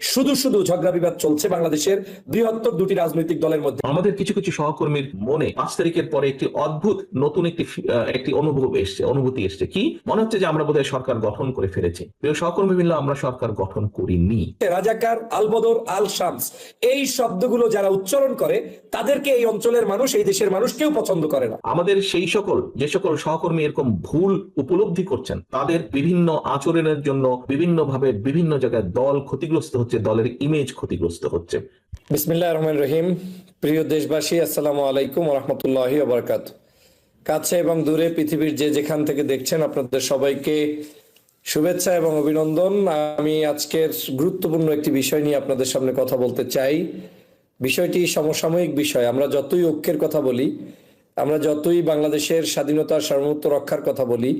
শুধু শুধু ঝগড়া বিবাদ চলছে বাংলাদেশের বৃহত্তর দুটি রাজনৈতিক দলের মধ্যে। আমাদের কিছু কিছু সহকর্মীর মনে পাঁচ তারিখের পরে একটি অদ্ভুত নতুন একটি একটি অনুভব এসছে অনুভূতি এসছে। কি? মনে হচ্ছে যে আমরা বোধহয় সরকার গঠন করে ফেলেছি। প্রিয় সহকর্মী মিলে আমরা সরকার গঠন করিনি। রাজাকার আলবদর আল শামস এই শব্দগুলো যারা উচ্চারণ করে তাদেরকে এই অঞ্চলের মানুষ এই দেশের মানুষ কেউ পছন্দ করে না। আমাদের সেই সকল যে সকল সহকর্মী এরকম ভুল উপলব্ধি করছেন তাদের বিভিন্ন আচরণের জন্য বিভিন্ন ভাবে বিভিন্ন জায়গায় দল ক্ষতিগ্রস্ত হচ্ছে দলের ইমেজ ক্ষতিগ্রস্ত হচ্ছে। বিসমিল্লাহ রহমান রহিম। প্রিয় দেশবাসী, আসসালামু আলাইকুম রহমতুল্লাহ বরকাত কাছে এবং দূরে পৃথিবীর যে যেখান থেকে দেখছেন আপনাদের সবাইকে শুভেচ্ছা এবং অভিনন্দন। আমি আজকের গুরুত্বপূর্ণ একটি বিষয় নিয়ে আপনাদের সামনে কথা বলতে চাই। বিষয়টি সমসাময়িক বিষয়। আমরা যতই ঐক্যের কথা বলি, আমরা যতই বাংলাদেশের স্বাধীনতা সার্বভৌমত্ব রক্ষার কথা বলি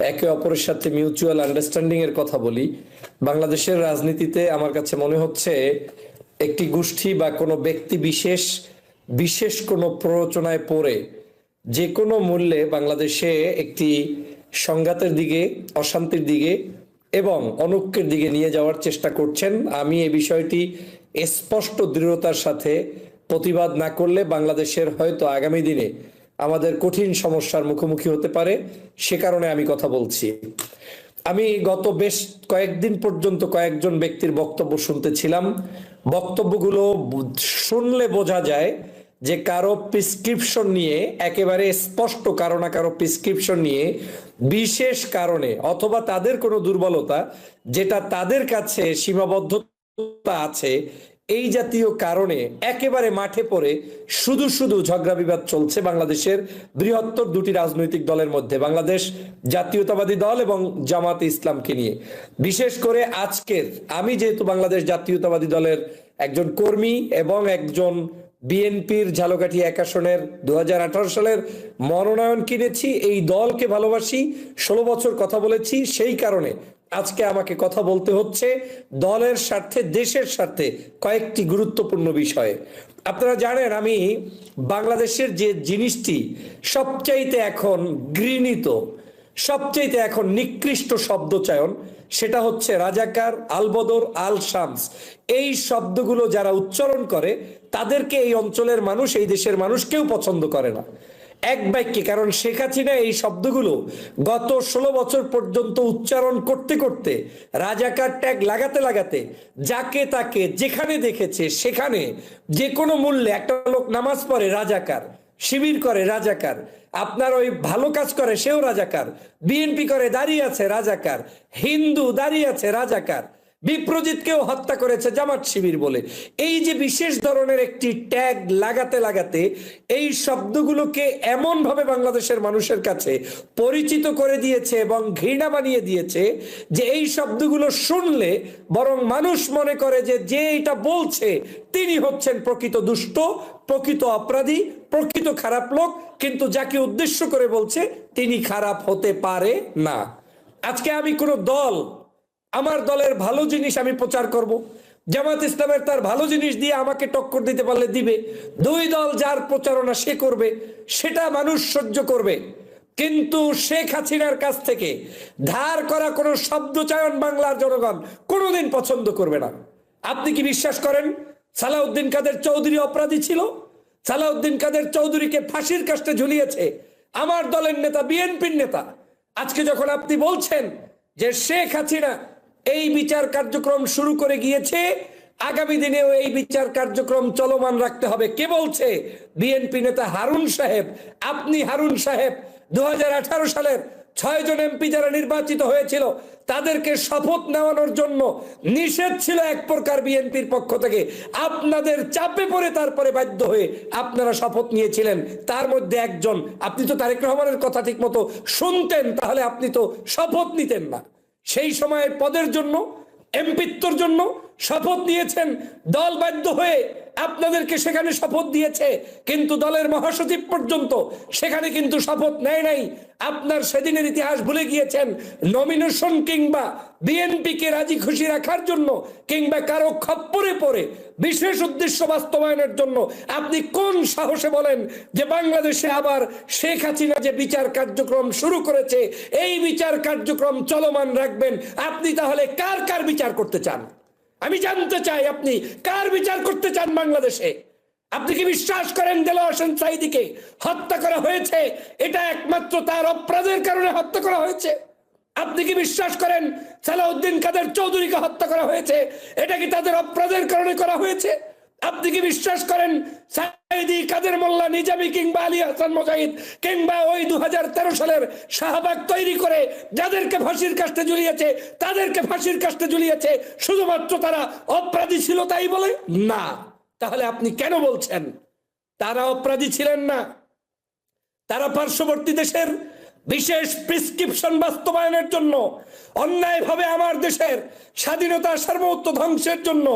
একে অপরের সাথে মিউচুয়াল আন্ডারস্ট্যান্ডিং এর কথা বলি। বাংলাদেশের রাজনীতিতে আমার কাছে মনে হচ্ছে একটি গোষ্ঠী বা কোনো ব্যক্তি বিশেষ বিশেষ কোনো প্ররোচনায় পড়ে, যে কোনো মূল্যে বাংলাদেশে একটি সংঘাতের দিকে, অশান্তির দিকে এবং অনৈক্যের দিকে নিয়ে যাওয়ার চেষ্টা করছেন। আমি এই বিষয়টি স্পষ্ট দৃঢ়তার সাথে প্রতিবাদ না করলে বাংলাদেশের হয়তো আগামী দিনে আমাদের কঠিন সমস্যার মুখোমুখি হতে পারে, সে কারণে আমি কথা বলছি। আমি গত বেশ কয়েকদিন পর্যন্ত কয়েকজন ব্যক্তির বক্তব্য শুনতেছিলাম। বক্তব্যগুলো শুনলে বোঝা যায় যে কারও প্রেসক্রিপশন নিয়ে, একেবারে স্পষ্ট কারও না কারও প্রেসক্রিপশন নিয়ে, বিশেষ কারণে অথবা তাদের কোনো দুর্বলতা, যেটা তাদের কাছে সীমাবদ্ধতা আছে এই জাতীয় কারণে একেবারে মাঠে পড়ে শুধু শুধু ঝগড়া বিবাদ চলছে বাংলাদেশের বৃহত্তর দুটি রাজনৈতিক দলের মধ্যে, বাংলাদেশ জাতীয়তাবাদী দল এবং জামাত ইসলামকে নিয়ে। বিশেষ করে আজকের, আমি যেহেতু বাংলাদেশ জাতীয়তাবাদী দলের একজন কর্মী এবং একজন বিএনপির ঝালকাঠি এক আসনের দু হাজার আঠারো সালের মনোনয়ন কিনেছি, এই দলকে ভালোবাসি, ষোলো বছর কথা বলেছি, সেই কারণে আজকে আমাকে কথা বলতে হচ্ছে দলের স্বার্থে, দেশের স্বার্থে কয়েকটি গুরুত্বপূর্ণ বিষয়ে। আপনারা জানেন আমি বাংলাদেশের যে জিনিসটি সবচাইতে এখন গৃহীত সবচাইতে এখন নিকৃষ্ট শব্দচয়ন, সেটা হচ্ছে রাজাকার আলবদর আল শামস এই শব্দগুলো যারা উচ্চারণ করে, তাদেরকে এই অঞ্চলের মানুষ, এই দেশের মানুষ কেউ পছন্দ করে না। এক বাক্যে, কারণ শেখ হাসিনা এই শব্দগুলো গত ষোলো বছর পর্যন্ত উচ্চারণ করতে করতে, রাজাকার ট্যাগ লাগাতে লাগাতে, যাকে তাকে যেখানে দেখেছে সেখানে যে কোনো মূল্যে একটা লোক নামাজ পড়ে রাজাকার, শিবির করে রাজাকার, আপনার ওই ভালো কাজ করে সেও রাজাকার, বিএনপি করে দাঁড়িয়ে আছে রাজাকার, হিন্দু দাঁড়িয়ে আছে রাজাকার বিপ্রজিৎকেও হত্যা করেছে জামাত শিবির বলে। এই যে বিশেষ ধরনের একটি ট্যাগ লাগাতে লাগাতে এই শব্দগুলোকে এমন ভাবে বাংলাদেশের মানুষের কাছে পরিচিত করে দিয়েছে এবং ঘৃণা বানিয়ে দিয়েছে যে এই শব্দগুলো শুনলে বরং মানুষ মনে করে যে যে এটা বলছে তিনি হচ্ছেন প্রকৃত দুষ্ট, প্রকৃত অপরাধী, প্রকৃত খারাপ লোক, কিন্তু যাকে উদ্দেশ্য করে বলছে তিনি খারাপ হতে পারে না। আজকে আমি কোনো দল আমার দলের ভালো জিনিস আমি প্রচার করব। জামাত ইসলামের তার ভালো জিনিস দিয়ে আমাকে টক্কর দিতে পারলে দিবে। দুই দল যার প্রচারণা সে করবে, সেটা মানুষ সহ্য করবে। কিন্তু শেখ হাসিনার কাছ থেকে ধার করা কোনো শব্দচয়ন বাংলার জনগণ কোনোদিন পছন্দ করবে না। আপনি কি বিশ্বাস করেন, সালাউদ্দিন কাদের চৌধুরী অপরাধী ছিল? সালাউদ্দিন কাদের চৌধুরীকে ফাঁসির কাস্টে ঝুলিয়েছে আমার দলের নেতা, বিএনপির নেতা। আজকে যখন আপনি বলছেন যে শেখ হাসিনা এই বিচার কার্যক্রম শুরু করে গিয়েছে। আগামী দিনেও এই বিচার কার্যক্রম চলমান রাখতে হবে। কে বলছে? বিএনপি নেতা হারুন সাহেব। আপনি হারুন সাহেব দু সালের ছয় জন এমপি যারা নির্বাচিত হয়েছিল, তাদেরকে শপথ নেওয়ানোর জন্য নিষেধ ছিল এক প্রকার বিএনপির পক্ষ থেকে। আপনাদের চাপে পড়ে তারপরে বাধ্য হয়ে আপনারা শপথ নিয়েছিলেন। তার মধ্যে একজন, আপনি তো তারেক রহমানের কথা ঠিক মতো শুনতেন, তাহলে আপনি তো শপথ নিতেন না। সেই সময়ের পদের জন্য এমপিত্বর জন্য শপথ নিয়েছেন। দল বাধ্য হয়ে আপনাদেরকে সেখানে শপথ দিয়েছে, কিন্তু দলের মহাসচিব পর্যন্ত সেখানে কিন্তু শপথ নেয় নাই। আপনার সেদিনের ইতিহাস ভুলে গিয়েছেন নমিনেশন কিংবা বিএনপিকে রাজি খুশি রাখার জন্য কিংবা কারও খপ্পরে পড়ে বিশেষ উদ্দেশ্য বাস্তবায়নের জন্য আপনি কোন সাহসে বলেন যে বাংলাদেশে আবার শেখ হাসিনা যে বিচার কার্যক্রম শুরু করেছে, এই বিচার কার্যক্রম চলমান রাখবেন? আপনি তাহলে কার কার বিচার করতে চান? আমি জানতে চাই আপনি, কার বিচার করতে চান বাংলাদেশে? আপনি কি বিশ্বাস করেন হোসেন সাইদিকে হত্যা করা হয়েছে? এটা একমাত্র তার অপরাধের কারণে হত্যা করা হয়েছে। আপনি কি বিশ্বাস করেন সালাউদ্দিন কাদের চৌধুরীকে হত্যা করা হয়েছে? এটা কি তাদের অপরাধের কারণে করা হয়েছে? আপনি কি বিশ্বাস করেন কাদের মোল্লা নিজামি কিংবা আলী হাসান মুজাহিদ কিংবা ওই দুই হাজার তেরো সালের শাহবাগ তৈরি করে যাদেরকে ফাঁসির কাস্তে ঝুলিয়েছে, তাদেরকে ফাঁসির কাস্তে ঝুলিয়েছে, শুধুমাত্র তারা অপরাধী ছিল তাই বলে? না। তাহলে আপনি কেন বলছেন? তারা অপরাধী ছিলেন না। তারা পার্শ্ববর্তী দেশের বিশেষ প্রেসক্রিপশন বাস্তবায়নের জন্য, অন্যায়ভাবে আমার দেশের স্বাধীনতা সার্বভৌমত্ব ধ্বংসের জন্য,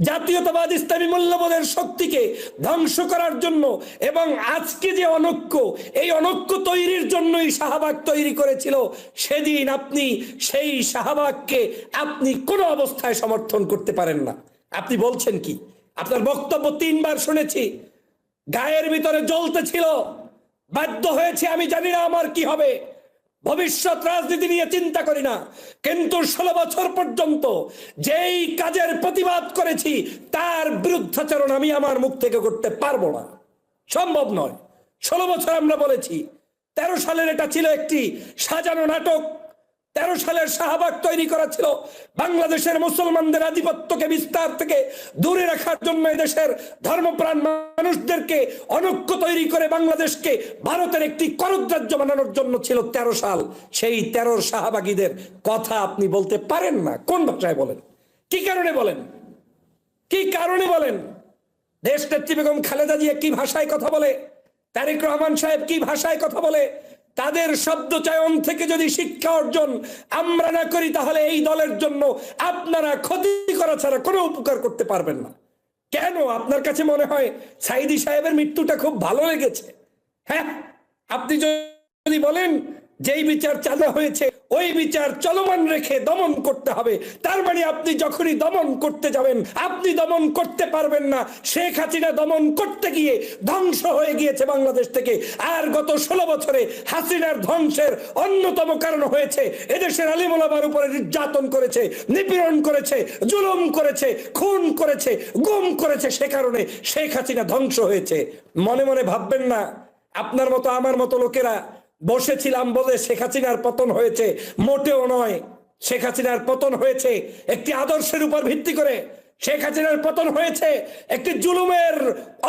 জাতীয়তাবাদ ইসলামী মূল্যবোধের শক্তিকে ধ্বংস করার জন্য এবং আজকে যে অনৈক্য, এই অনৈক্য তৈরির জন্যই শাহবাগ তৈরি করেছিল, সেদিন আপনি সেই শাহবাগকে আপনি কোনো অবস্থায় সমর্থন করতে পারেন না। আপনি বলছেন কি? আপনার বক্তব্য তিনবার শুনেছি, গায়ের ভিতরে জ্বলতে ছিল বাধ্য হয়েছে, আমি জানি না আমার কি হবে। ভবিষ্যৎ রাজনীতি নিয়ে চিন্তা করি না। কিন্তু ষোলো বছর পর্যন্ত যেই কাজের প্রতিবাদ করেছি, তার বিরুদ্ধাচরণ আমি আমার মুখ থেকে করতে পারব না। সম্ভব নয়। ষোলো বছর আমরা বলেছি, তেরো সালের এটা ছিল একটি সাজানো নাটক তেরো সালের শাহবাগ তৈরি করা ছিল। বাংলাদেশের মুসলমানদের আধিপত্যকে বিস্তার থেকে দূরে রাখার জন্য দেশের ধর্মপ্রাণ মানুষদেরকে অনৈক্য তৈরি করে বাংলাদেশকে ভারতের একটি করদ্রাজ্য বানানোর জন্য ছিল তেরো সাল। সেই তেরোর শাহবাগীদের কথা আপনি বলতে পারেন না। কোন ভাষায় বলেন? কি কারণে বলেন? কি কারণে বলেন? দেশ নেত্রী বেগম খালেদা জিয়া কি ভাষায় কথা বলে? তারেক রহমান সাহেব কি ভাষায় কথা বলে? তাদের শব্দ চয়ন থেকে যদি শিক্ষা অর্জন আমরা না করি, তাহলে এই দলের জন্য আপনারা ক্ষতি করা ছাড়া কোনো উপকার করতে পারবেন না। কেন? আপনার কাছে মনে হয় সাইদি সাহেবের মৃত্যুটা খুব ভালো লেগেছে? হ্যাঁ? আপনি যদি বলেন, যেই বিচার চালু হয়েছে ওই বিচার চলমান রেখে দমন করতে হবে। তার মানে আপনি যখনই দমন করতে যাবেন, আপনি দমন করতে পারবেন না। শেখ হাসিনা দমন করতে গিয়ে ধ্বংস হয়ে গিয়েছে বাংলাদেশ থেকে। আর গত ষোলো বছরে হাসিনার ধ্বংসের অন্যতম কারণ হয়েছে, এদেশের আলিমুলামার উপরে নির্যাতন করেছে, নিপীড়ন করেছে, জুলুম করেছে, খুন করেছে, গুম করেছে সে কারণে শেখ হাসিনা ধ্বংস হয়েছে। মনে মনে ভাববেন না, আপনার মতো আমার মতো লোকেরা বসেছিলাম বলে শেখ হাসিনার পতন হয়েছে, মোটেও নয়। শেখ হাসিনার পতন হয়েছে একটি আদর্শের উপর ভিত্তি করে। শেখ হাসিনার পতন হয়েছে একটি জুলুমের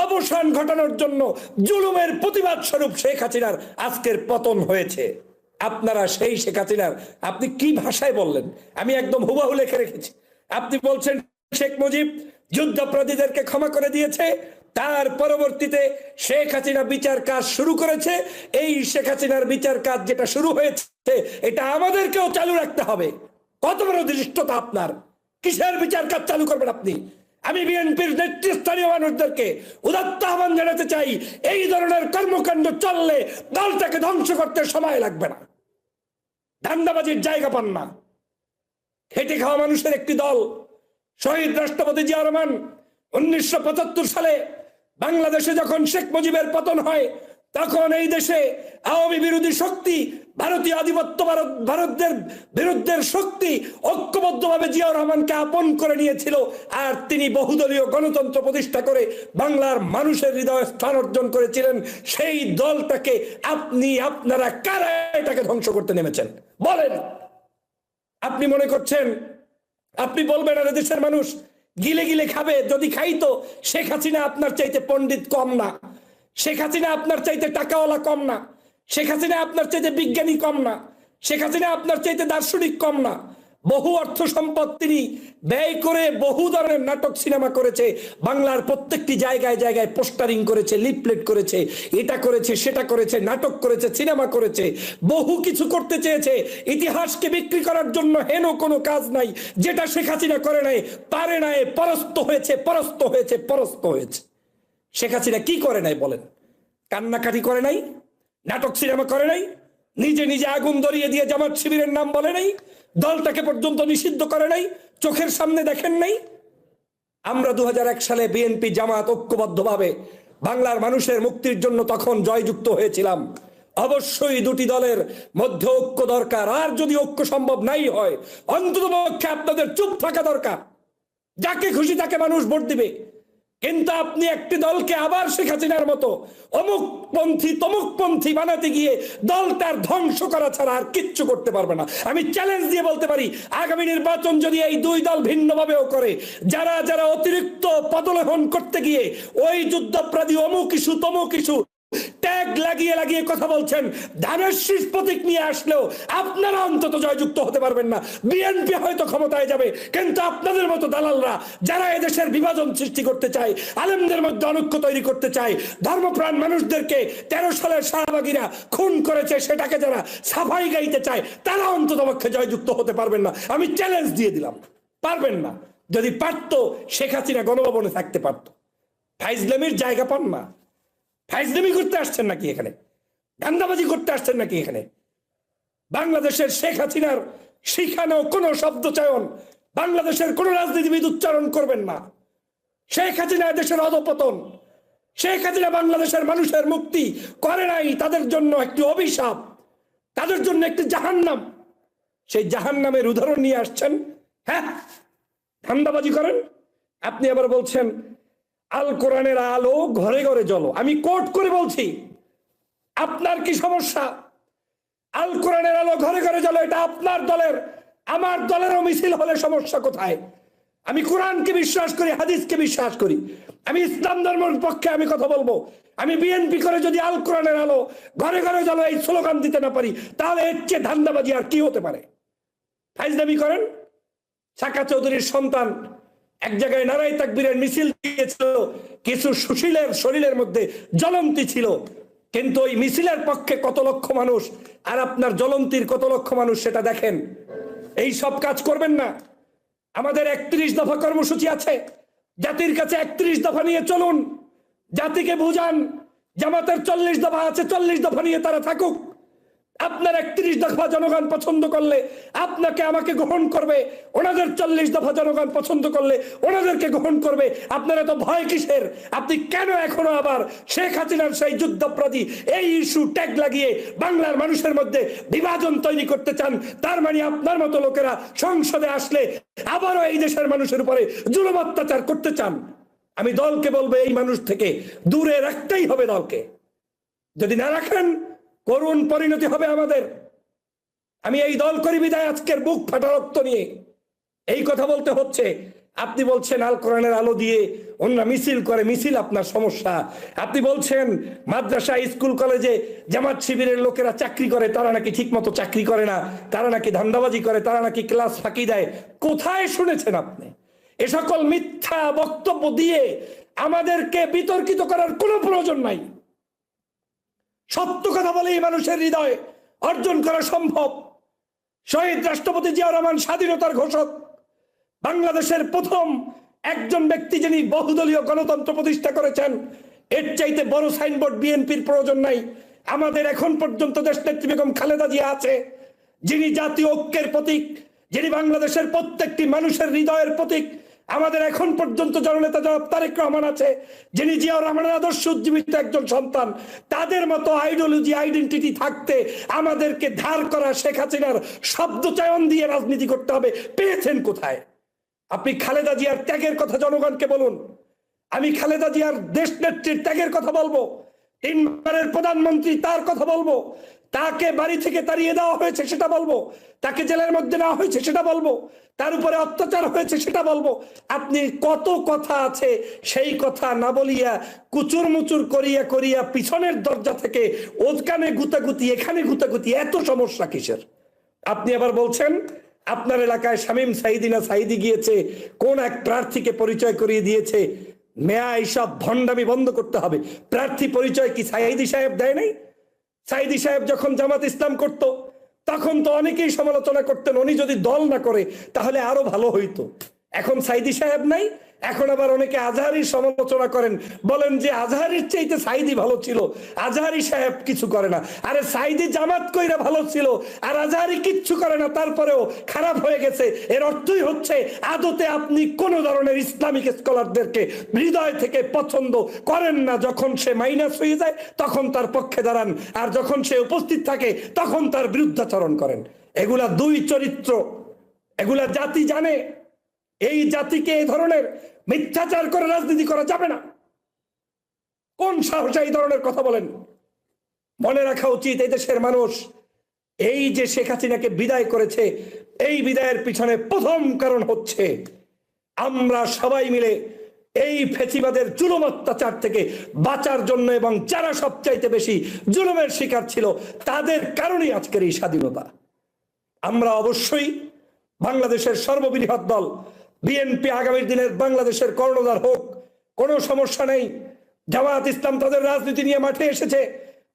অবসান ঘটানোর জন্য, জুলুমের প্রতিবাদ স্বরূপ শেখ হাসিনার আজকের পতন হয়েছে। আপনারা সেই শেখ হাসিনার, আপনি কি ভাষায় বললেন? আমি একদম হুবাহু লিখে রেখেছি। আপনি বলছেন, শেখ মুজিব যুদ্ধাপরাধীদেরকে ক্ষমা করে দিয়েছে তার পরবর্তীতে শেখ হাসিনা বিচার কাজ শুরু করেছে। এই শেখ হাসিনার বিচার কাজ যেটা শুরু হয়েছে, এটা আমাদেরকেও চালু রাখতে হবে। কত বড় দৃষ্টতা আপনার? কিসের বিচার কাজ চালু করবেন আপনি? আমি বিএনপির নেতৃস্থানীয় মানুষদেরকে উদাত্ত আহ্বান জানাতে চাই, এই ধরনের কর্মকাণ্ড চললে দলটাকে ধ্বংস করতে সময় লাগবে না। ধান্দাবাজির জায়গা পান না। খেটে খাওয়া মানুষের একটি দল, শহীদ রাষ্ট্রপতি জিয়া রহমান, উনিশশো সালে বাংলাদেশে যখন শেখ মুজিবের পতন হয়, তখন এই দেশে আওয়ামী বিরোধী শক্তি, ভারতীয় আধিপত্য ভারত, ভারতদের বিরুদ্ধের শক্তি ঐক্যবদ্ধভাবে জিয়া রহমানকে আপন করে নিয়েছিল। আর তিনি বহুদলীয় গণতন্ত্র প্রতিষ্ঠা করে বাংলার মানুষের হৃদয়ে স্থান অর্জন করেছিলেন। সেই দলটাকে আপনি, আপনারা কারা এটাকে ধ্বংস করতে নেমেছেন? বলেন। আপনি মনে করছেন? আপনি বলবেন, আর দেশের মানুষ গিলে গিলে খাবে, যদি খাইতো শেখ হাসিনা আপনার চাইতে পণ্ডিত কম না। শেখ হাসিনা আপনার চাইতে টাকাওয়ালা কম না। শেখ হাসিনা আপনার চাইতে বিজ্ঞানী কম না। শেখ হাসিনা আপনার চাইতে দার্শনিক কম না। বহু অর্থ সম্পদ তিনি ব্যয় করে বহু ধরনের নাটক সিনেমা করেছে। বাংলার প্রত্যেকটি জায়গায় জায়গায় পোস্টারিং করেছে, লিফলেট করেছে, এটা করেছে, সেটা করেছে, নাটক করেছে, সিনেমা করেছে। বহু কিছু করতে চেয়েছে। ইতিহাসকে বিক্রি করার জন্য হেন কোনো কাজ নাই। যেটা শেখ হাসিনা করে নাই, পারে নাই, পরস্ত হয়েছে পরস্ত হয়েছে পরস্ত হয়েছে। শেখ হাসিনা কি করে নাই বলেন? কান্নাকাটি করে নাই? নাটক সিনেমা করে নাই? নিজে নিজে আগুন ধরিয়ে দিয়ে জামাত শিবিরের নাম বলে নাই, দলটাকে পর্যন্ত নিষিদ্ধ করে নাই, চোখের সামনে দেখেন নাই। আমরা দুহাজার এক সালে বিএনপি জামাত ঐক্যবদ্ধভাবে বাংলার মানুষের মুক্তির জন্য তখন জয়যুক্ত হয়েছিলাম। অবশ্যই দুটি দলের মধ্যে ঐক্য দরকার, আর যদি ঐক্য সম্ভব নাই হয় অন্তত পক্ষে আপনাদের চুপ থাকা দরকার। যাকে খুশি তাকে মানুষ ভোট দিবে। কিন্তু আপনি একটি দলকে আবার শেখ হাসিনার মতো অমুকপন্থী, তমুকপন্থী তমুক পন্থী বানাতে গিয়ে দলটার ধ্বংস করা ছাড়া আর কিচ্ছু করতে পারবে না। আমি চ্যালেঞ্জ দিয়ে বলতে পারি, আগামী নির্বাচন যদি এই দুই দল ভিন্নভাবেও করে, যারা যারা অতিরিক্ত পদলেহন করতে গিয়ে ওই যুদ্ধপ্রাদী অমুক ইস্যু, তমুক ইস্যু ট্যাগ লাগিয়ে লাগিয়ে কথা বলছেন। ধানের শীষ প্রতীক নিয়ে আসলেও আপনারা অন্তত জয়যুক্ত হতে পারবেন না। বিএনপি হয়তো ক্ষমতায় যাবে, কিন্তু আপনাদের মতো দালালরা যারা এদেশের বিভাজন সৃষ্টি করতে চায়, আলেমদের মধ্যে অনৈক্য তৈরি করতে চায়, ধর্মপ্রাণ মানুষদেরকে তেরো সালের শাহবাগীরা খুন করেছে, সেটাকে যারা সাফাই গাইতে চায়, তারা অন্তত পক্ষে জয়যুক্ত হতে পারবেন না। আমি চ্যালেঞ্জ দিয়ে দিলাম। পারবেন না। যদি পারতো, শেখ হাসিনা গণভবনে থাকতে পারতো। ফাইজলামির জায়গা পান না। ফাইজলামি করতে আসছেন নাকি এখানে? ধান্দাবাজি করতে আসছেন নাকি এখানে? বাংলাদেশের শেখ হাসিনার শিখানো কোনো শব্দ চয়ন বাংলাদেশের কোন রাজনীতিবিদ উচ্চারণ করবেন না। শেখ হাসিনা দেশের অধপতন। শেখ হাসিনা বাংলাদেশের মানুষের মুক্তি করে নাই, তাদের জন্য একটি অভিশাপ, তাদের জন্য একটি জাহান্নাম। সেই জাহান্নামের উদাহরণ নিয়ে আসছেন। হ্যাঁ ধান্দাবাজি করেন। আপনি আবার বলছেন আল কোরআনের আলো ঘরে ঘরে জ্বলো। আমি কোট করে বলছি, আপনার কি সমস্যা? আল কোরআনের আলো ঘরে ঘরে জ্বলো, এটা আপনার দলের, আমার দলেরও মিছিল হলে সমস্যা কোথায়? আমি কোরআনকে বিশ্বাস করি, হাদিসকে বিশ্বাস করি। আমি ইসলাম ধর্মের পক্ষে আমি কথা বলব। আমি বিএনপি করে যদি আল কোরআনের আলো ঘরে ঘরে জ্বলো, এই স্লোগান দিতে না পারি, তাহলে এর চেয়ে ধান্দাবাজি আর কি হতে পারে? ফাইজদামি করেন? সাকা চৌধুরীর সন্তান এক জায়গায় নারাই তাকবীরের মিছিল দিয়েছিল, কিছু সুশীলের শরীরের মধ্যে জ্বলন্তি ছিল। কিন্তু ওই মিছিলের পক্ষে কত লক্ষ মানুষ আর আপনার জ্বলন্তির কত লক্ষ মানুষ সেটা দেখেন। এই সব কাজ করবেন না। আমাদের একত্রিশ দফা কর্মসূচি আছে। জাতির কাছে একত্রিশ দফা নিয়ে চলুন। জাতিকে বুঝান, জামাতের চল্লিশ দফা আছে, চল্লিশ দফা নিয়ে তারা থাকুক। আপনার একত্রিশ দফা জনগণ পছন্দ করলে আপনাকে আমাকে গ্রহণ করবে। ওনাদের চল্লিশ দফা জনগণ পছন্দ করলে ওনাদেরকে গ্রহণ করবে। আপনারা তো ভয় কিসের? আপনি কেন এখনও আবার শেখ হাসিনার সেই যুদ্ধপ্রতি এই ইস্যু ট্যাগ লাগিয়ে বাংলার মানুষের মধ্যে বিভাজন তৈরি করতে চান? তার মানে আপনার মতো লোকেরা সংসদে আসলে আবারও এই দেশের মানুষের উপরে জুলুম অত্যাচার করতে চান। আমি দলকে বলব এই মানুষ থেকে দূরে রাখতেই হবে দলকে। যদি না রাখেন করুণ পরিণতি হবে আমাদের। আমি এই দল করি বিদায় আজকের বুক ফাটা রক্ত নিয়ে। এই কথা বলতে হচ্ছে। আপনি বলছেন আল কোরআনের আলো দিয়ে অন্য মিছিল করে, মিছিল আপনার সমস্যা। আপনি বলছেন মাদ্রাসা, স্কুল, কলেজে জামাত শিবিরের লোকেরা চাকরি করে, তারা নাকি ঠিক মতো চাকরি করে না, তারা নাকি ধান্দাবাজি করে, তারা নাকি ক্লাস ফাঁকি দেয়। কোথায় শুনেছেন আপনি? এ সকল মিথ্যা বক্তব্য দিয়ে আমাদেরকে বিতর্কিত করার কোনো প্রয়োজন নাই। সত্য কথা বলেই মানুষের হৃদয় অর্জন করা সম্ভব। শহীদ রাষ্ট্রপতি জিয়া রহমান স্বাধীনতার ঘোষক, বাংলাদেশের প্রথম একজন ব্যক্তি যিনি বহুদলীয় গণতন্ত্র প্রতিষ্ঠা করেছেন, এর চাইতে বড় সাইনবোর্ড বিএনপির প্রয়োজন নাই। আমাদের এখন পর্যন্ত দেশ নেত্রী বেগম খালেদা জিয়া আছে, যিনি জাতীয় ঐক্যের প্রতীক, যিনি বাংলাদেশের প্রত্যেকটি মানুষের হৃদয়ের প্রতীক আমাদের এখন পর্যন্ত জননেতা জনাব তারেক রহমান আছে, যিনি জিয়াউর রহমানের আদর্শ উজ্জীবিত একজন সন্তান, তাদের মতো আইডিওলজি আইডেন্টিটি থাকতে আমাদেরকে ধার করা শেখ হাসিনার শব্দ চয়ন দিয়ে রাজনীতি করতে হবে। পেয়েছেন কোথায়? আপনি খালেদা জিয়ার ত্যাগের কথা জনগণকে বলুন। আমি খালেদা জিয়ার দেশ নেত্রীর ত্যাগের কথা বলব। তিনবারের প্রধানমন্ত্রী তার কথা বলব। তাকে বাড়ি থেকে তাড়িয়ে দেওয়া হয়েছে, সেটা বলব। তাকে জেলের মধ্যে নেওয়া হয়েছে, সেটা বলব। তার উপরে অত্যাচার হয়েছে, সেটা বলব। আপনি কত কথা আছে সেই কথা না বলিয়া কুচুর মুচুর করিয়া করিয়া পিছনের দরজা থেকে ওখানে গুতাগুতি, এখানে গুতাগুতি, এত সমস্যা কিসের? আপনি আবার বলছেন, আপনার এলাকায় শামীম সাইদি না সাইদি গিয়েছে, কোন এক প্রার্থীকে পরিচয় করিয়ে দিয়েছে, মেয়া এইসব ভণ্ডামি বন্ধ করতে হবে। প্রার্থী পরিচয় কি সাইদি সাহেব দেয় নাই? সাইদি সাহেব যখন জামাত ইসলাম করত, তখন তো অনেকেই সমালোচনা করতেন, উনি যদি দল না করে, তাহলে আরও ভালো হইতো। এখন সাইদি সাহেব নাই এখন আবার অনেকে আজহারির সমালোচনা করেন। বলেন যে আজহারির চাইতে সাইদি ভালো ছিল। আজহারি সাহেব কিছু করে না। আরে সাইদি জামাত কইরা ভালো ছিল। আর আজহারি কিচ্ছু করে না। তারপরেও খারাপ হয়ে গেছে। এর অর্থই হচ্ছে আদতে আপনি কোন ধরনের ইসলামিক স্কলারদেরকে হৃদয় থেকে পছন্দ করেন না। যখন সে মাইনাস হয়ে যায়, তখন তার পক্ষে দাঁড়ান। আর যখন সে উপস্থিত থাকে, তখন তার বিরুদ্ধাচরণ করেন। এগুলা দুই চরিত্র। এগুলা জাতি জানে। এই জাতিকে এই ধরনের মিথ্যাচার করে রাজনীতি করা যাবে না। কোন সাহসে এই ধরনের কথা বলেন? মনে রাখা উচিত, এই দেশের মানুষ, এই যে শেখ হাসিনাকে বিদায় করেছে, এই বিদায়ের পিছনে প্রথম কারণ হচ্ছে আমরা সবাই মিলে এই ফেসিবাদের জুলুম অত্যাচার থেকে বাঁচার জন্য এবং যারা সবচাইতে বেশি জুলুমের শিকার ছিল, তাদের কারণেই আজকের এই স্বাধীনতা। আমরা অবশ্যই বাংলাদেশের সর্ববৃহৎ দল বিএনপি আগামী দিনের বাংলাদেশের কর্ণধার হোক, কোনো সমস্যা নেই। জামায়াত ইসলাম তাদের রাজনীতি নিয়ে মাঠে এসেছে।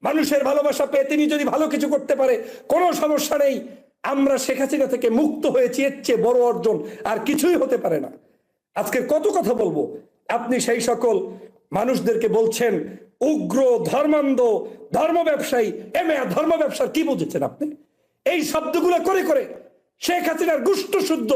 মানুষের ভালোবাসা পেয়ে তিনি যদি ভালো কিছু করতে পারে, কোনো সমস্যা নেই। আমরা শেখ হাসিনা থেকে মুক্ত হয়েছি, এর চেয়ে বড় অর্জন আর কিছুই হতে পারে না। আজকে কত কথা বলব? আপনি সেই সকল মানুষদেরকে বলছেন, উগ্র, ধর্মান্ধ, ধর্ম ব্যবসায়ী। এমে ধর্ম ব্যবসার কি বুঝেছেন আপনি? এই শব্দগুলো করে করে শেখ হাসিনার গুষ্ট শুদ্ধ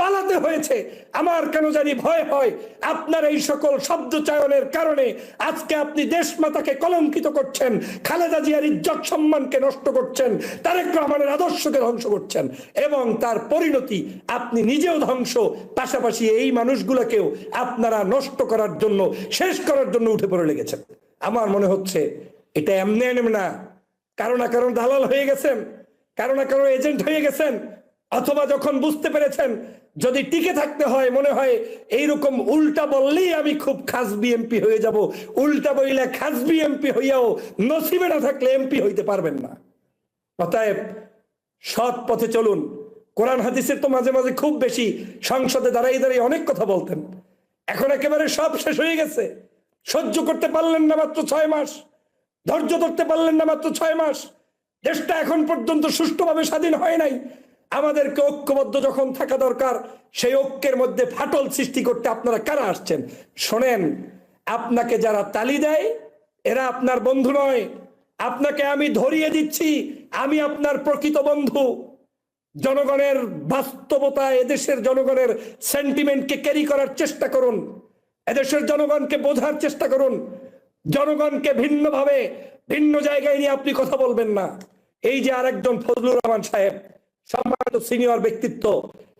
পালাতে হয়েছে। আমার কেন জানি ভয় হয়। আপনার এই সকল শব্দ চয়নের কারণে আজকে আপনি দেশমাতাকে কলঙ্কিত করছেন, খালেদা জিয়ার ইজ্জত সম্মানকে নষ্ট করছেন, তারেক রহমানের আদর্শকে ধ্বংস করছেন এবং তার পরিণতি আপনি নিজেও ধ্বংস, পাশাপাশি এই মানুষগুলোকেও আপনারা নষ্ট করার জন্য, শেষ করার জন্য উঠে পড়ে লেগেছেন। আমার মনে হচ্ছে এটা এমনি এমনি না। কারও না কারণ দালাল হয়ে গেছেন, কারও না কারও এজেন্ট হয়ে গেছেন অথবা যখন বুঝতে পেরেছেন, যদি টিকে থাকতে হয়, মনে হয় এইরকম উল্টা বললেই আমি খুব খাস বিএমপি হয়ে যাব। উল্টা বইলে খাস বিএমপি হইয়াও নসিবে না থাকলে এমপি হইতে পারবেন না। অতএব সৎ পথে চলুন। কোরআন হাদিসের তো মাঝে মাঝে খুব বেশি সংসদে দাঁড়াই দাঁড়িয়ে অনেক কথা বলতেন। এখন একেবারে সব শেষ হয়ে গেছে। সহ্য করতে পারলেন না মাত্র ছয় মাস। ধৈর্য ধরতে পারলেন না মাত্র ছয় মাস। দেশটা এখন পর্যন্ত সুষ্ঠুভাবে স্বাধীন হয় নাই। আমাদেরকে ঐক্যবদ্ধ যখন থাকা দরকার, সেই ঐক্যের মধ্যে ফাটল সৃষ্টি করতে আপনারা কারা আসছেন? শোনেন, আপনাকে যারা তালি দেয়, এরা আপনার বন্ধু নয়। আপনাকে আমি ধরিয়ে দিচ্ছি, আমি আপনার প্রকৃত বন্ধু। জনগণের বাস্তবতা, এদেশের জনগণের সেন্টিমেন্টকে ক্যারি করার চেষ্টা করুন। এদেশের জনগণকে বোঝার চেষ্টা করুন। জনগণকে ভিন্নভাবে, ভিন্ন জায়গায় নিয়ে আপনি কথা বলবেন না। এই যে আরেকজন ফজলুর রহমান সাহেব সম্মানিত সিনিয়র ব্যক্তিত্ব,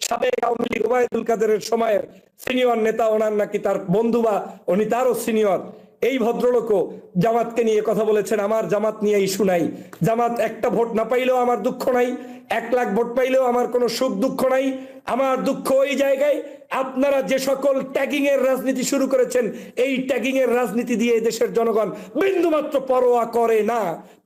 সাবেক আওয়ামী লীগ ওবায়দুল কাদেরের সময়ের সিনিয়র নেতা, ওনার নাকি তার বন্ধু বা উনি তারও সিনিয়র। এই ভদ্রলোকও জামাতকে নিয়ে কথা বলেছেন, আমার জামাত নিয়ে ইস্যু নাই। জামাত একটা ভোট না পাইলেও আমার দুঃখ নাই। এক লাখ ভোট পাইলেও আমার কোনো সুখ দুঃখ নাই। আমার দুঃখ ওই জায়গায়, আপনারা যে সকল ট্যাগিং এর রাজনীতি শুরু করেছেন, এই ট্যাগিং এর রাজনীতি দিয়ে দেশের জনগণ বিন্দুমাত্র পরোয়া করে না।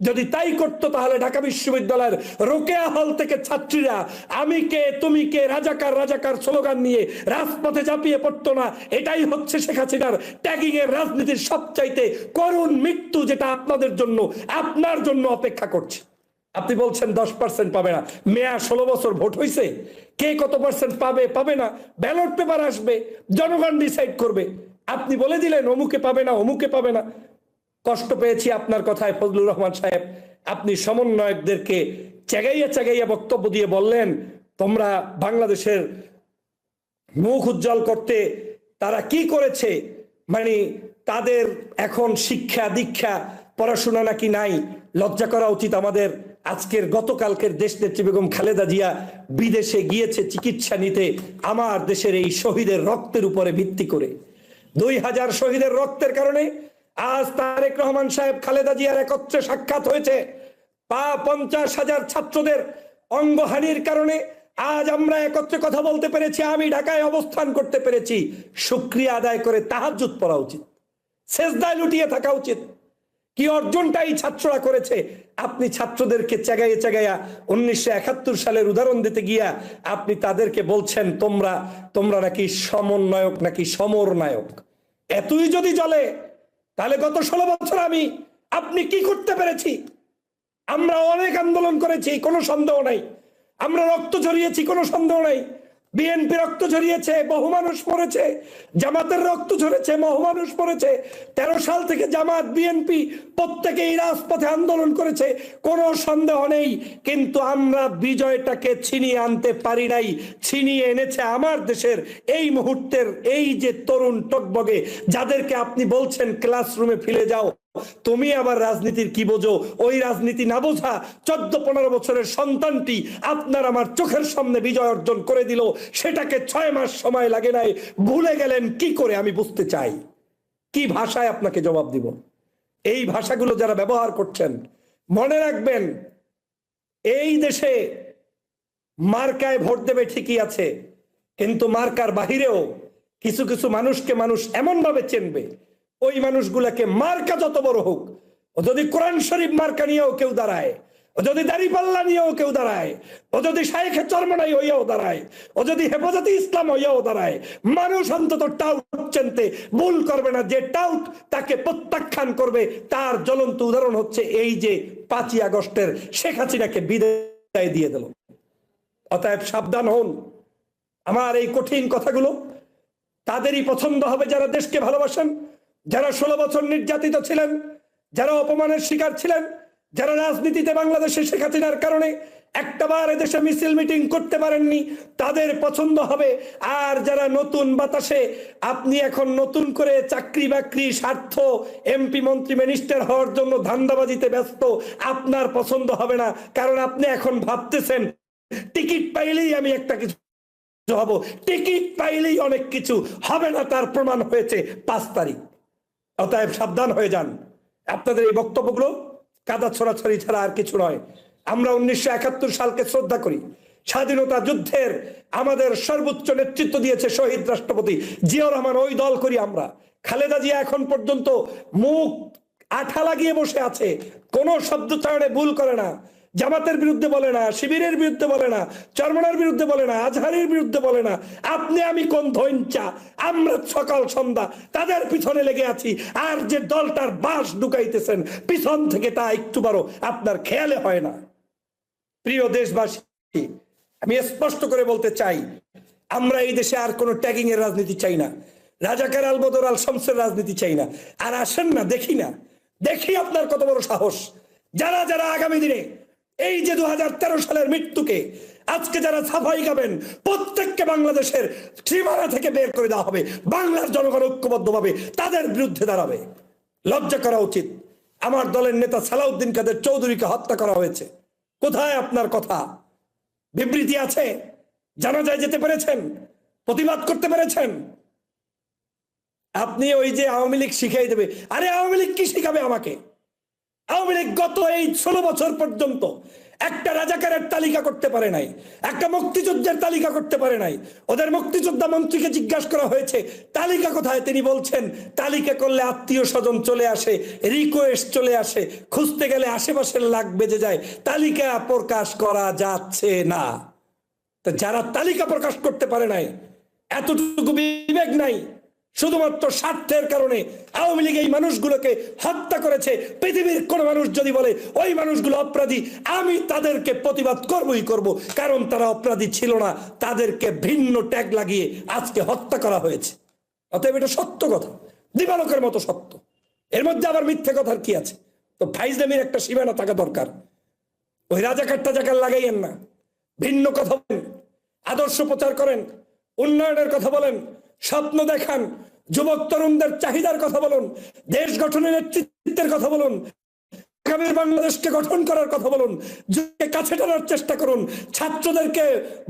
যদি তাই করতো তাহলে ঢাকা বিশ্ববিদ্যালয়ের রোকেয়া হল থেকে ছাত্রীরা, আমি কে, তুমি কে, রাজাকার রাজাকার স্লোগান নিয়ে রাজপথে ঝাঁপিয়ে পড়তো না। এটাই হচ্ছে শেখ হাসিনার ট্যাগিং এর রাজনীতির সবচাইতে করুণ মৃত্যু যেটা আপনাদের জন্য, আপনার জন্য অপেক্ষা করছে। আপনি বলছেন দশ পার্সেন্ট পাবে না। মেয়া ষোলো বছর ভোট হয়েছে কে কত পার্সেন্ট পাবে পাবে না। ব্যালট পেপার আসবে, জনগণ ডিসাইড করবে। আপনি বলে দিলেন, অমুকে পাবে না, অমুকে পাবে না। কষ্ট পেয়েছি আপনার কথায়, ফজলুর রহমান সাহেব। আপনি সমন্বয়কদেরকে চেগাইয়া চেগাইয়া বক্তব্য দিয়ে বললেন, তোমরা বাংলাদেশের মুখ উজ্জ্বল করতে তারা কি করেছে? মানে তাদের এখন শিক্ষা, দীক্ষা, পড়াশোনা নাকি নাই? লজ্জা করা উচিত আমাদের। আজকের গতকালকের দেশ নেত্রী বেগম খালেদা জিয়া বিদেশে গিয়েছে চিকিৎসা নিতে আমার দেশের এই শহীদের রক্তের উপরে ভিত্তি করে। দুই হাজার শহীদের রক্তের কারণে আজ তারেক রহমান সাহেব খালেদা জিয়ার একত্রে সাক্ষাৎ হয়েছে। পা পঞ্চাশ হাজার ছাত্রদের অঙ্গহানির কারণে আজ আমরা একত্রে কথা বলতে পেরেছি, আমি ঢাকায় অবস্থান করতে পেরেছি। সুক্রিয়া আদায় করে তাহাজুত পড়া উচিত। শেষদায় লুটিয়ে থাকা উচিত। কি অর্জনটা এই ছাত্ররা করেছে? আপনি ছাত্রদেরকে চেগাইয়ে চেগাইয়া উনিশশো একাত্তর সালের উদাহরণ দিতে গিয়া আপনি তাদেরকে বলছেন, তোমরা তোমরা নাকি সমন্বয়ক, নাকি সমর নায়ক এতই যদি জলে তাহলে গত ষোলো বছর আমি, আপনি কি করতে পেরেছি? আমরা অনেক আন্দোলন করেছি, কোনো সন্দেহ নাই। আমরা রক্ত ঝরিয়েছি, কোনো সন্দেহ নাই। বিএনপি রক্ত ঝরিয়েছে, বহু মানুষ পড়েছে জামাতের রক্ত ঝরেছে, বহু মানুষ পড়েছে তেরো সাল থেকে জামাত বিএনপি প্রত্যেকেই রাজপথে আন্দোলন করেছে, কোনো সন্দেহ নেই। কিন্তু আমরা বিজয়টাকে ছিনিয়ে আনতে পারি নাই, ছিনিয়ে এনেছে আমার দেশের এই মুহূর্তের এই যে তরুণ টকবগে, যাদেরকে আপনি বলছেন ক্লাসরুমে ফিরে যাও। তুমি আবার রাজনীতির কি বোঝো? ওই রাজনীতি না বোঝা চোদ্দ পনেরো বছরের সন্তানটি আপনার আমার চোখের সামনে বিজয় অর্জন করে দিল। সেটাকে ছয় মাস সময় লাগে নাই। ভুলে গেলেন কি করে আমি বুঝতে চাই। কি ভাষায় আপনাকে জবাব দিব? এই ভাষাগুলো যারা ব্যবহার করছেন, মনে রাখবেন, এই দেশে মার্কায় ভোট দেবে ঠিকই আছে, কিন্তু মার্কার বাহিরেও কিছু কিছু মানুষকে মানুষ এমন ভাবে চিনবে ওই মানুষগুলাকে মার্কা যত বড় হোক, ও যদি কোরআন শরীফ মার্কা নিয়েও কেউ দাঁড়ায়, ও যদি দাড়িপাল্লা নিয়েও কেউ দাঁড়ায়, ও যদি শাইখে চর্মনাই হইয়াও দাঁড়ায়, ও যদি হেফাজতে ইসলাম হইয়াও দাঁড়ায়, মানুষ অন্তত টাউট চিনতে ভুল করবে না। যে টাউট তাকে প্রত্যাখ্যান করবে, তার জ্বলন্ত উদাহরণ হচ্ছে এই যে পাঁচই আগস্টের শেখ হাসিনাকে বিদায় দিয়ে দিল। অতএব সাবধান হন। আমার এই কঠিন কথাগুলো, তাদেরই পছন্দ হবে যারা দেশকে ভালোবাসেন। যারা ষোলো বছর নির্যাতিত ছিলেন, যারা অপমানের শিকার ছিলেন, যারা রাজনীতিতে বাংলাদেশে শেখ হাসিনার কারণে একটা বার এদেশে মিছিল মিটিং করতে পারেননি, তাদের পছন্দ হবে। আর যারা নতুন বাতাসে, আপনি এখন নতুন করে চাকরি বাকরি, স্বার্থ এমপি মন্ত্রী মিনিস্টার হওয়ার জন্য ধান্দাবাজিতে ব্যস্ত, আপনার পছন্দ হবে না। কারণ আপনি এখন ভাবতেছেন, টিকিট পাইলেই আমি একটা কিছু হব। টিকিট পাইলেই অনেক কিছু হবে না, তার প্রমাণ হয়েছে পাঁচ তারিখ। অতএব সাবধান হয়ে যান। আপনাদের এই বক্তব্যগুলো কাদা ছড়াছড়ি ছাড়া আর কিছু নয়। আমরা উনিশশো একাত্তর সালকে শ্রদ্ধা করি। স্বাধীনতা যুদ্ধের আমাদের সর্বোচ্চ নেতৃত্ব দিয়েছে শহীদ রাষ্ট্রপতি জিয়াউর রহমান। ওই দল করি আমরা। খালেদা জিয়া এখন পর্যন্ত মুখ আঠা লাগিয়ে বসে আছে। কোনো শব্দ চয়নে ভুল করে না। জামাতের বিরুদ্ধে বলে না, শিবিরের বিরুদ্ধে বলে না, চরমনার বিরুদ্ধে বলে না, আজহারির বিরুদ্ধে বলে না। আপনি, আমি কোন ধৈঞ্চা আমরা সকাল সন্ধ্যা তাদের পিছনে লেগে আছি, আর যে দলটার বাস ঢুকাইতেছেন, পিছন থেকে তা একটু বারো, আপনার খেয়ালে হয় না। প্রিয় দেশবাসী, আমি স্পষ্ট করে বলতে চাই, আমরা এই দেশে আর কোনো ট্যাগিং এর রাজনীতি চাই না, রাজাকার আল বদর আল শামসের রাজনীতি চাই না। আর আসেন না, দেখি না, দেখি আপনার কত বড় সাহস। যারা যারা আগামী দিনে এই যে দু হাজার তেরো সালের মৃত্যুকে আজকে যারা সাফাই গাবেন, প্রত্যেককে বাংলাদেশের সীমানা থেকে বের করে দেওয়া হবে। বাংলার জনগণ ঐক্যবদ্ধভাবে তাদের বিরুদ্ধে দাঁড়াবে। লজ্জা করা উচিত। আমার দলের নেতা সালাউদ্দিন কাদের চৌধুরীকে হত্যা করা হয়েছে। কোথায় আপনার কথা? বিবৃতি আছে? জানা যায় যেতে পেরেছেন? প্রতিবাদ করতে পেরেছেন? আপনি ওই যে আওয়ামী লীগ শিখাই দেবে। আরে আওয়ামী লীগ কি শিখাবে আমাকে? আওয়ামী লীগ গত এই ষোলো বছর পর্যন্ত একটা রাজাকারের তালিকা করতে পারে নাই, একটা মুক্তিযুদ্ধের তালিকা করতে পারে নাই। ওদের মুক্তিযোদ্ধা মন্ত্রীকে জিজ্ঞাসা করা হয়েছে, তালিকা কোথায়? তিনি বলছেন, তালিকা করলে আত্মীয় স্বজন চলে আসে রিকোয়েস্ট চলে আসে, খুঁজতে গেলে আশেপাশের লাগ বেজে যায়, তালিকা প্রকাশ করা যাচ্ছে না। তো যারা তালিকা প্রকাশ করতে পারে নাই, এতটুকু বিবেক নাই শুধুমাত্র স্বার্থের কারণে আওয়ামী লীগ এই মানুষগুলোকে হত্যা করেছে। পৃথিবীর কোন মানুষ যদি বলে, ওই মানুষগুলো অপরাধী, আমি তাদেরকে প্রতিবাদ করবই করব। কারণ তারা অপরাধী ছিল না, তাদেরকে ভিন্ন ট্যাগ লাগিয়ে আজকে হত্যা করা হয়েছে। অতএব এটা সত্য কথা, দিবালকের মতো সত্য। এর মধ্যে আবার মিথ্যে কথার কি আছে? তো ফাইজলামির একটা সীমানা থাকা দরকার। ওই রাজাকার টাজাকার লাগাইয়েন না। ভিন্ন কথা বলেন, আদর্শ প্রচার করেন, উন্নয়নের কথা বলেন স্বপ্ন দেখান। যুবক তরুণদের চাহিদার কথা বলুন। দেশ গঠনের নেতৃত্বের কথা বলুন। আগামী বাংলাদেশকে গঠন করার কথা বলুন কাছে টানার চেষ্টা করুন, ছাত্রদেরকে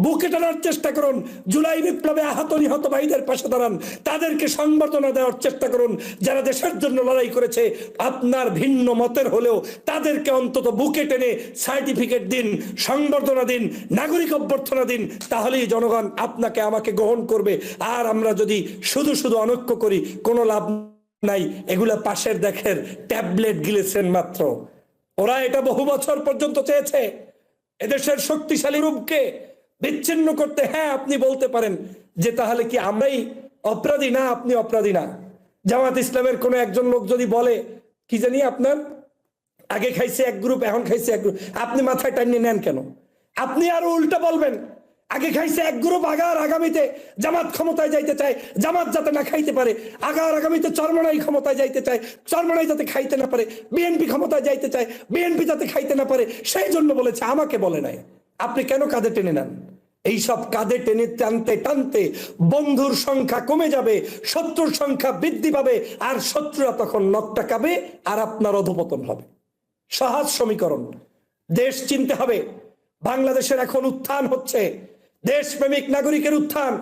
বুকে টানার চেষ্টা করুন, জুলাই বিপ্লবে আহত নিহত ভাইদের পাশে দাঁড়ান, তাদেরকে সংবর্ধনা দেওয়ার চেষ্টা করুন, যারা দেশের জন্য লড়াই করেছে, আপনার ভিন্ন মতের হলেও তাদেরকে অন্তত বুকে টেনে সার্টিফিকেট দিন, সংবর্ধনা দিন, নাগরিক অভ্যর্থনা দিন, তাহলেই জনগণ আপনাকে, আমাকে গ্রহণ করবে। আর আমরা যদি শুধু শুধু অনৈক্য করি, কোনো লাভ নাই, এগুলা পাশের দেখের ট্যাবলেট গিলেছেন মাত্র। ওরা এটা বহু বছর পর্যন্ত চেয়েছে। এদেশের শক্তিশালী রূপকে বিচ্ছিন্ন করতে হ্যাঁ আপনি বলতে পারেন যে তাহলে কি আমরাই অপরাধী না, আপনি অপরাধী না? জামাত ইসলামের কোনো একজন লোক যদি বলে, কি জানি আপনার? আগে খাইছে এক গ্রুপ, এখন খাইছে এক গ্রুপ। আপনি মাথায় টানিয়ে নেন কেন? আপনি আরও উল্টা বলবেন আগে খাইছে এক গ্রুপ, আগার আগামীতে জামাত ক্ষমতায় যাইতে চায়, জামাত যাতে না খাইতে পারে, আগার আগামীতে চরমনাই ক্ষমতায় যাইতে চায়, চরমনাই যাতে খাইতে না পারে, বিএনপি ক্ষমতায় যাইতে চায়, বিএনপি যাতে খাইতে না পারে, সেই জন্য বলেছে, আমাকে বলে নাই। আপনি কেন কাঁধে টেনে নেন? এইসব কাঁধে টেনে টানতে টানতে বন্ধুর সংখ্যা কমে যাবে, শত্রুর সংখ্যা বৃদ্ধি পাবে, আর শত্রুরা তখন নকটা কাবে আর আপনার অধপতন হবে। সহজ সমীকরণ। দেশ চিনতে হবে, বাংলাদেশের এখন উত্থান হচ্ছে দেশপ্রেমিক নাগরিকের উত্থান।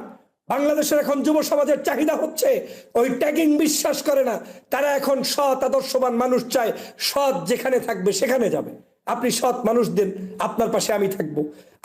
বাংলাদেশের এখন যুব সমাজের চাহিদা হচ্ছে ওই ট্যাগিং বিশ্বাস করে না। তারা এখন সৎ, আদর্শবান মানুষ চায়, সৎ যেখানে থাকবে সেখানে যাবে। আপনি সৎ মানুষ দেন, আপনার পাশে আমি থাকব।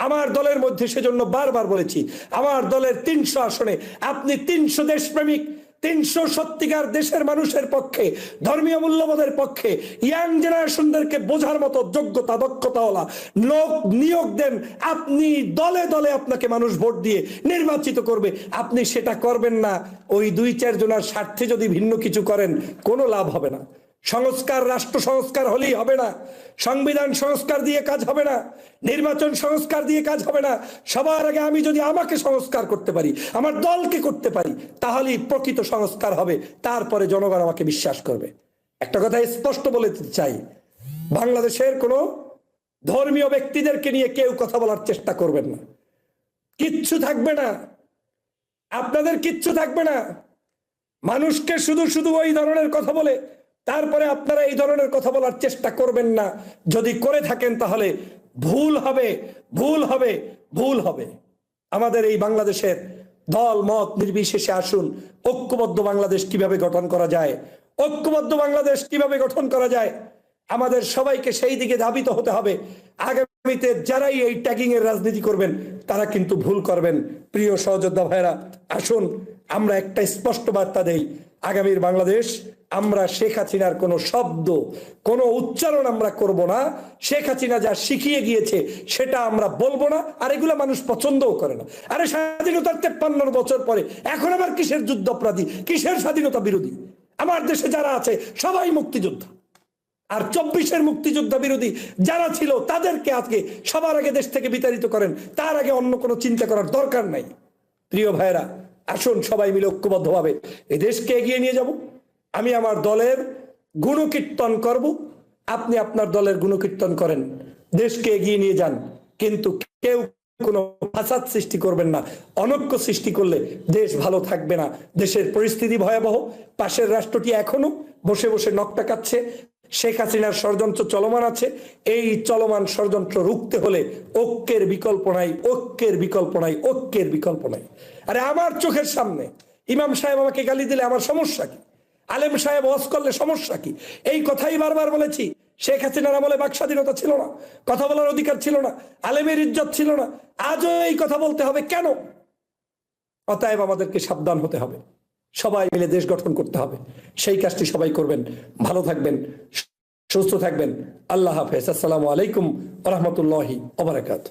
আমার দলের মধ্যে সেজন্য বারবার বলেছি, আমার দলের তিনশো আসনে, আপনি তিনশো দেশপ্রেমিক তিনশো সত্যিকার দেশের মানুষের পক্ষে, ধর্মীয় মূল্যবোধের পক্ষে ইয়াং জেনারেশনদেরকে বোঝার মতো যোগ্যতা, দক্ষতাওয়ালা লোক নিয়োগ দেন। আপনি দলে দলে আপনাকে মানুষ ভোট দিয়ে নির্বাচিত করবে। আপনি সেটা করবেন না। ওই দুই চারজনের স্বার্থে যদি ভিন্ন কিছু করেন, কোনো লাভ হবে না। সংস্কার, রাষ্ট্র সংস্কার হলেই হবে না। সংবিধান সংস্কার দিয়ে কাজ হবে না। নির্বাচন সংস্কার দিয়ে কাজ হবে না। সবার আগে আমি যদি আমাকে সংস্কার করতে পারি, আমার দলকে করতে পারি, তাহলেই প্রকৃত সংস্কার হবে। তারপরে জনগণ আমাকে বিশ্বাস করবে। একটা কথা স্পষ্ট বলে চাই। বাংলাদেশের কোনো ধর্মীয় ব্যক্তিদেরকে নিয়ে কেউ কথা বলার চেষ্টা করবেন না। কিচ্ছু থাকবে না। আপনাদের কিচ্ছু থাকবে না। মানুষকে শুধু শুধু ওই ধরনের কথা বলে তারপরে আপনারা এই ধরনের কথা বলার চেষ্টা করবেন না। যদি করে থাকেন তাহলে ভুল হবে ভুল হবে ভুল হবে। আমাদের এই বাংলাদেশের দল, মত নির্বিশেষে আসুন। ঐক্যবদ্ধ বাংলাদেশ কীভাবে গঠন করা যায়? ঐক্যবদ্ধ বাংলাদেশ কীভাবে গঠন করা যায়? আমাদের সবাইকে সেই দিকে ধাবিত হতে হবে। আগামীতে যারাই এই ট্যাগিং এর রাজনীতি করবেন, তারা কিন্তু ভুল করবেন। প্রিয় সহযোদ্ধা ভাইরা আসুন, আমরা একটা স্পষ্ট বার্তা দেই। আগামীর বাংলাদেশ আমরা শেখ হাসিনার কোনো শব্দ, কোনো উচ্চারণ আমরা করব না। শেখ হাসিনা যা শিখিয়ে গিয়েছে, সেটা আমরা বলব না, আর এগুলো মানুষ পছন্দও করে না। আরে স্বাধীনতার তেপ্পান্ন বছর পরে, এখন আবার কিসের যুদ্ধ অপরাধী কিসের স্বাধীনতা বিরোধী? আমার দেশে যারা আছে, সবাই মুক্তিযোদ্ধা। আর চব্বিশের মুক্তিযোদ্ধা বিরোধী যারা ছিল, তাদেরকে আজকে সবার আগে দেশ থেকে বিতাড়িত করেন। তার আগে অন্য কোনো চিন্তা করার দরকার নাই। প্রিয় ভাইরা আসুন সবাই মিলে ঐক্যবদ্ধভাবে এই দেশকে এগিয়ে নিয়ে যাব। আমি আমার দলের গুণকীর্তন করব। আপনি আপনার দলের গুণকীর্তন করেন। দেশকে এগিয়ে নিয়ে যান। কিন্তু কেউ কোনো ফাসাদ সৃষ্টি করবেন না। অনৈক্য সৃষ্টি করলে দেশ ভালো থাকবে না। দেশের পরিস্থিতি ভয়াবহ। পাশের রাষ্ট্রটি এখনও বসে বসে নকটা কাচ্ছে। শেখ হাসিনার ষড়যন্ত্র চলমান আছে। এই চলমান ষড়যন্ত্র রুখতে হলে ঐক্যের বিকল্প নাই, ঐক্যের বিকল্প নাই, ঐক্যের বিকল্প নাই। আরে আমার চোখের সামনে ইমাম সাহেব আমাকে গালি দিলে আমার সমস্যা কি? আলেম সাহেব ওয়াজ করলে সমস্যা কি? এই কথাই বারবার বলেছি। শেখ হাসিনার আমলে বাক স্বাধীনতা ছিল না, কথা বলার অধিকার ছিল না, আলেমের ইজ্জত ছিল না। আজও এই কথা বলতে হবে কেন? অতএব আমাদেরকে সাবধান হতে হবে। সবাই মিলে দেশ গঠন করতে হবে। সেই কাজটি সবাই করবেন। ভালো থাকবেন, সুস্থ থাকবেন। আল্লাহ হাফেজ। আসসালামু আলাইকুম রহমতুল্লাহি ওবরাকাত